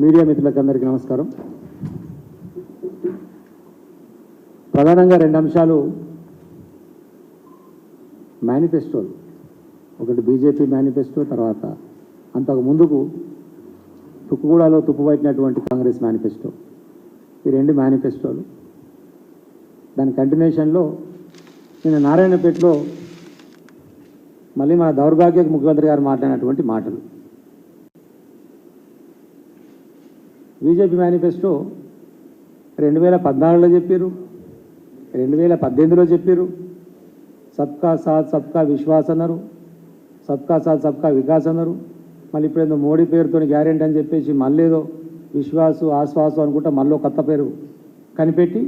Media మిత్రులకు అందరికీ నమస్కారం. ప్రధానంగా రెండు అంశాలు మేనిఫెస్టోలు ఒకటి బీజేపీ మేనిఫెస్టో తర్వాత అంతకు ముందుకు తుక్కుగూడలో తుప్పుబట్టినటువంటి కాంగ్రెస్ మేనిఫెస్టో ఈ రెండు మేనిఫెస్టోలు దాని కంటిన్యూషన్లో నిన్న నారాయణపేటలో మళ్ళీ మన దౌర్భాగ్యకు ముఖ్యమంత్రి గారు మాట్లాడినటువంటి మాటలు. బీజేపీ మేనిఫెస్టో రెండు వేల పద్నాలుగులో చెప్పారు రెండు వేల పద్దెనిమిదిలో చెప్పారు సబ్కా సాత్ సబ్కా విశ్వాస్ అన్నారు సబ్కా సాత్ సబ్కా వికాస్ అన్నారు. మళ్ళీ ఇప్పుడేదో మోడీ పేరుతో గ్యారెంటీ అని చెప్పేసి మళ్ళీ ఏదో విశ్వాసు ఆశ్వాసు అనుకుంటా మళ్ళీ కొత్త పేరు కనిపెట్టి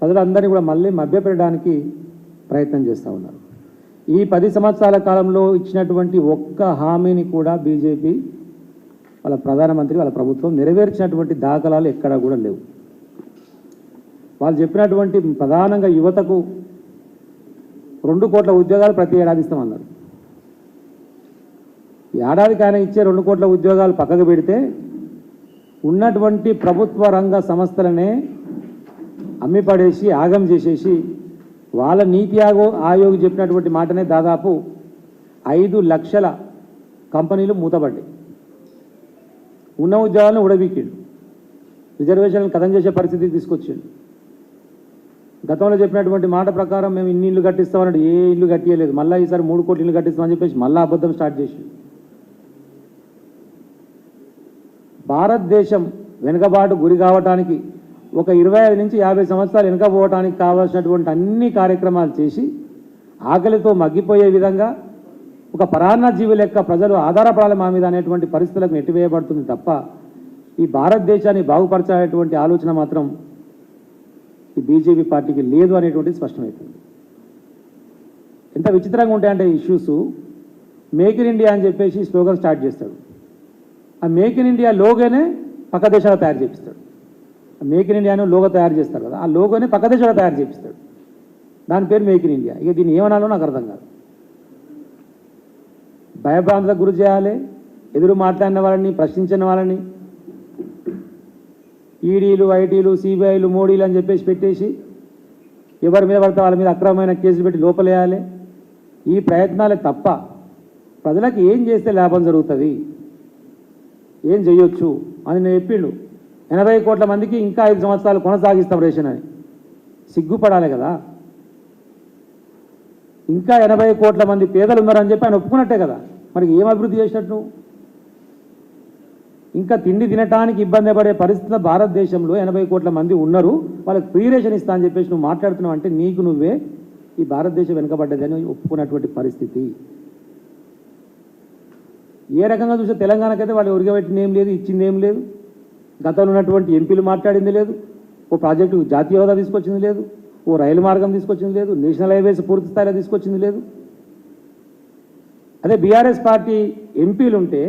ప్రజలందరినీ కూడా మళ్ళీ మభ్యపెట్టడానికి ప్రయత్నం చేస్తూ ఉన్నారు. ఈ పది సంవత్సరాల కాలంలో ఇచ్చినటువంటి ఒక్క హామీని కూడా బీజేపీ వాళ్ళ ప్రధానమంత్రి వాళ్ళ ప్రభుత్వం నెరవేర్చినటువంటి దాఖలాలు ఎక్కడా కూడా లేవు. వాళ్ళు చెప్పినటువంటి ప్రధానంగా యువతకు రెండు కోట్ల ఉద్యోగాలు ప్రతి ఏడాది ఇస్తామన్నారు. ఏడాదికి ఆయన ఇచ్చే రెండు కోట్ల ఉద్యోగాలు పక్కకు పెడితే ఉన్నటువంటి ప్రభుత్వ రంగ సంస్థలనే అమ్మి పడేసి ఆగం చేసేసి వాళ్ళ నీతి ఆగో ఆయోగ్ చెప్పినటువంటి మాటనే దాదాపు ఐదు లక్షల కంపెనీలు మూతపడ్డాయి. ఉన్న ఉద్యోగాలను ఉడబీకిండు రిజర్వేషన్లు కథం చేసే పరిస్థితికి తీసుకొచ్చిండు. గతంలో చెప్పినటువంటి మాట ప్రకారం మేము ఇన్ని ఇల్లు కట్టిస్తామన్నాడు. ఏ ఇల్లు కట్టియలేదు. మళ్ళీ ఈసారి మూడు కోట్ల ఇల్లు కట్టిస్తామని చెప్పేసి మళ్ళీ అబద్ధం స్టార్ట్ చేసి భారతదేశం వెనుకబాటు గురి కావటానికి ఒక ఇరవై ఐదు నుంచి యాభై సంవత్సరాలు వెనుకపోవటానికి కావాల్సినటువంటి అన్ని కార్యక్రమాలు చేసి ఆకలితో మగ్గిపోయే విధంగా ఒక పరాన్న జీవి లెక్క ప్రజలు ఆధారపడాలి మా మీద అనేటువంటి పరిస్థితులకు నెట్టివేయబడుతుంది తప్ప ఈ భారతదేశాన్ని బాగుపరచాలనేటువంటి ఆలోచన మాత్రం ఈ బీజేపీ పార్టీకి లేదు అనేటువంటిది స్పష్టమవుతుంది ఎంత విచిత్రంగా ఉంటాయంటే ఇష్యూస్ మేక్ ఇన్ ఇండియా అని చెప్పేసి స్లోగన్ స్టార్ట్ చేస్తాడు. ఆ మేక్ ఇన్ ఇండియా లోగోనే పక్క దేశాలు తయారు చేపిస్తాడు. మేక్ ఇన్ ఇండియాను లోగో తయారు చేస్తారు కదా ఆ లోగోనే పక్క దేశాలు తయారు చేపిస్తాడు. దాని పేరు మేక్ ఇన్ ఇండియా ఇక దీన్ని ఏమనాలో నాకు అర్థం కాదు. భయభ్రాంతులకు గురి చేయాలి ఎదురు మాట్లాడిన వాళ్ళని ప్రశ్నించిన వాళ్ళని. ఈడీలు ఐటీలు సిబిఐలు మోడీలు అని చెప్పేసి పెట్టేసి ఎవరి మీద పడితే వాళ్ళ మీద అక్రమమైన కేసులు పెట్టి లోపలేయాలి. ఈ ప్రయత్నాలే తప్ప ప్రజలకు ఏం చేస్తే లాభం జరుగుతుంది? ఏం చేయొచ్చు? అని నేను చెప్పిండు. ఎనభై కోట్ల మందికి ఇంకా ఐదు సంవత్సరాలు కొనసాగిస్తాం రేషన్ అని. సిగ్గుపడాలి కదా. ఇంకా ఎనభై కోట్ల మంది పేదలు ఉన్నారని చెప్పి ఆయన ఒప్పుకున్నట్టే కదా. మనకి ఏం అభివృద్ధి చేసినట్టు? ఇంకా తిండి తినటానికి ఇబ్బంది పడే పరిస్థితుల్లో భారతదేశంలో ఎనభై కోట్ల మంది ఉన్నారు. వాళ్ళకి ఫ్రీ రేషన్ ఇస్తా అని చెప్పేసి నువ్వు మాట్లాడుతున్నావు అంటే నీకు నువ్వే ఈ భారతదేశం వెనుకబడ్డదని ఒప్పుకున్నటువంటి పరిస్థితి. ఏ రకంగా చూస్తే తెలంగాణకైతే వాళ్ళు ఉరిగబెట్టింది ఏం లేదు ఇచ్చింది ఏం లేదు. గతంలో ఉన్నటువంటి ఎంపీలు మాట్లాడింది లేదు. ఓ ప్రాజెక్టు జాతీయ హోదా తీసుకొచ్చింది లేదు. ఓ రైలు మార్గం తీసుకొచ్చింది లేదు. నేషనల్ హైవేస్ పూర్తి స్థాయిలో తీసుకొచ్చింది లేదు. అదే బీఆర్ఎస్ పార్టీ ఎంపీలుంటే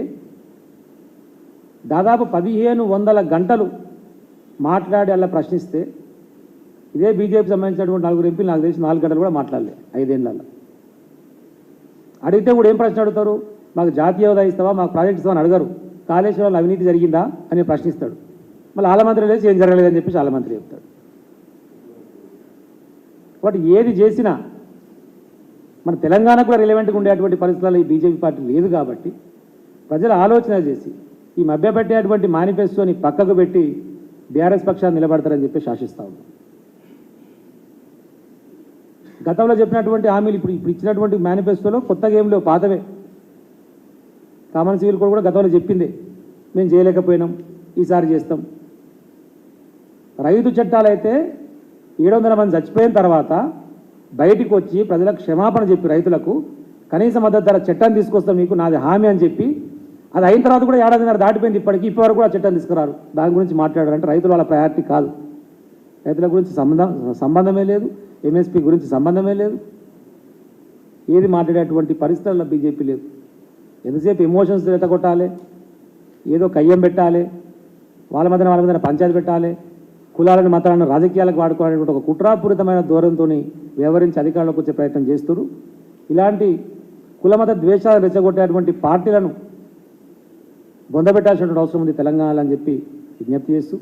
దాదాపు పదిహేను వందల గంటలు మాట్లాడి అలా ప్రశ్నిస్తే ఇదే బీజేపీ సంబంధించినటువంటి నలుగురు ఎంపీలు నాకు తెలిసి నాలుగు గంటలు కూడా మాట్లాడలే ఐదేళ్ళలో అడిగితే కూడా ఏం ప్రశ్న అడుగుతారు? మాకు జాతీయ హోదా ఇస్తావా? మాకు ప్రాజెక్ట్ ఇస్తావా అని అడగరు. కాళేశ్వరంలో అవినీతి జరిగిందా అని ప్రశ్నిస్తాడు. మళ్ళీ ఆలమంత్రి లేచి ఏం జరగలేదని చెప్పేసి ఆలమంత్రి చెప్తాడు. వాటి ఏది చేసినా మన తెలంగాణకు కూడా రిలవెంట్గా ఉండేటువంటి పరిస్థితుల్లో ఈ బీజేపీ పార్టీ లేదు కాబట్టి ప్రజలు ఆలోచన చేసి ఈ మభ్యపెట్టేటువంటి మేనిఫెస్టోని పక్కకు పెట్టి బీఆర్ఎస్ పక్షాన్ని నిలబడతారని చెప్పి శాసిస్తా ఉన్నాం. గతంలో చెప్పినటువంటి హామీలు ఇప్పుడు ఇప్పుడు ఇచ్చినటువంటి మేనిఫెస్టోలో కొత్తగా ఏం లేవు పాతవే. కామన్ సివిల్ కోడ్ కూడా గతంలో చెప్పిందే. మేము చేయలేకపోయినాం ఈసారి చేస్తాం. రైతు చట్టాలైతే ఏడు వందల మంది చచ్చిపోయిన తర్వాత బయటికి వచ్చి ప్రజలకు క్షమాపణ చెప్పి రైతులకు కనీస మద్దతు ధర చట్టాన్ని తీసుకొస్తాం మీకు నాది హామీ అని చెప్పి అది అయిన తర్వాత కూడా ఏడాదిన్నర దాటిపోయింది ఇప్పటికి ఇప్పటివరకు కూడా చట్టం తీసుకురారు. దాని గురించి మాట్లాడారంటే రైతులు వాళ్ళ ప్రయారిటీ కాదు. రైతుల గురించి సంబంధం సంబంధమే లేదు ఎంఎస్పి గురించి సంబంధమే లేదు. ఏది మాట్లాడేటువంటి పరిస్థితుల్లో బీజేపీ లేదు. ఎంతసేపు ఎమోషన్స్ కొట్టాలి ఏదో కయ్యం పెట్టాలి? వాళ్ళ మధ్యన వాళ్ళ మధ్యన పంచాయతీ పెట్టాలి? కులాలను మతాలను రాజకీయాలకు వాడుకోవాలనేటువంటి ఒక కుట్రాపూరితమైన దూరంతో వ్యవహరించి అధికారంలోకి వచ్చే ప్రయత్నం చేస్తున్నారు ఇలాంటి కులమత ద్వేషాలు రెచ్చగొట్టేటువంటి పార్టీలను బొందబెట్టాల్సినటువంటి అవసరం ఉంది తెలంగాణలో అని చెప్పి విజ్ఞప్తి చేస్తూ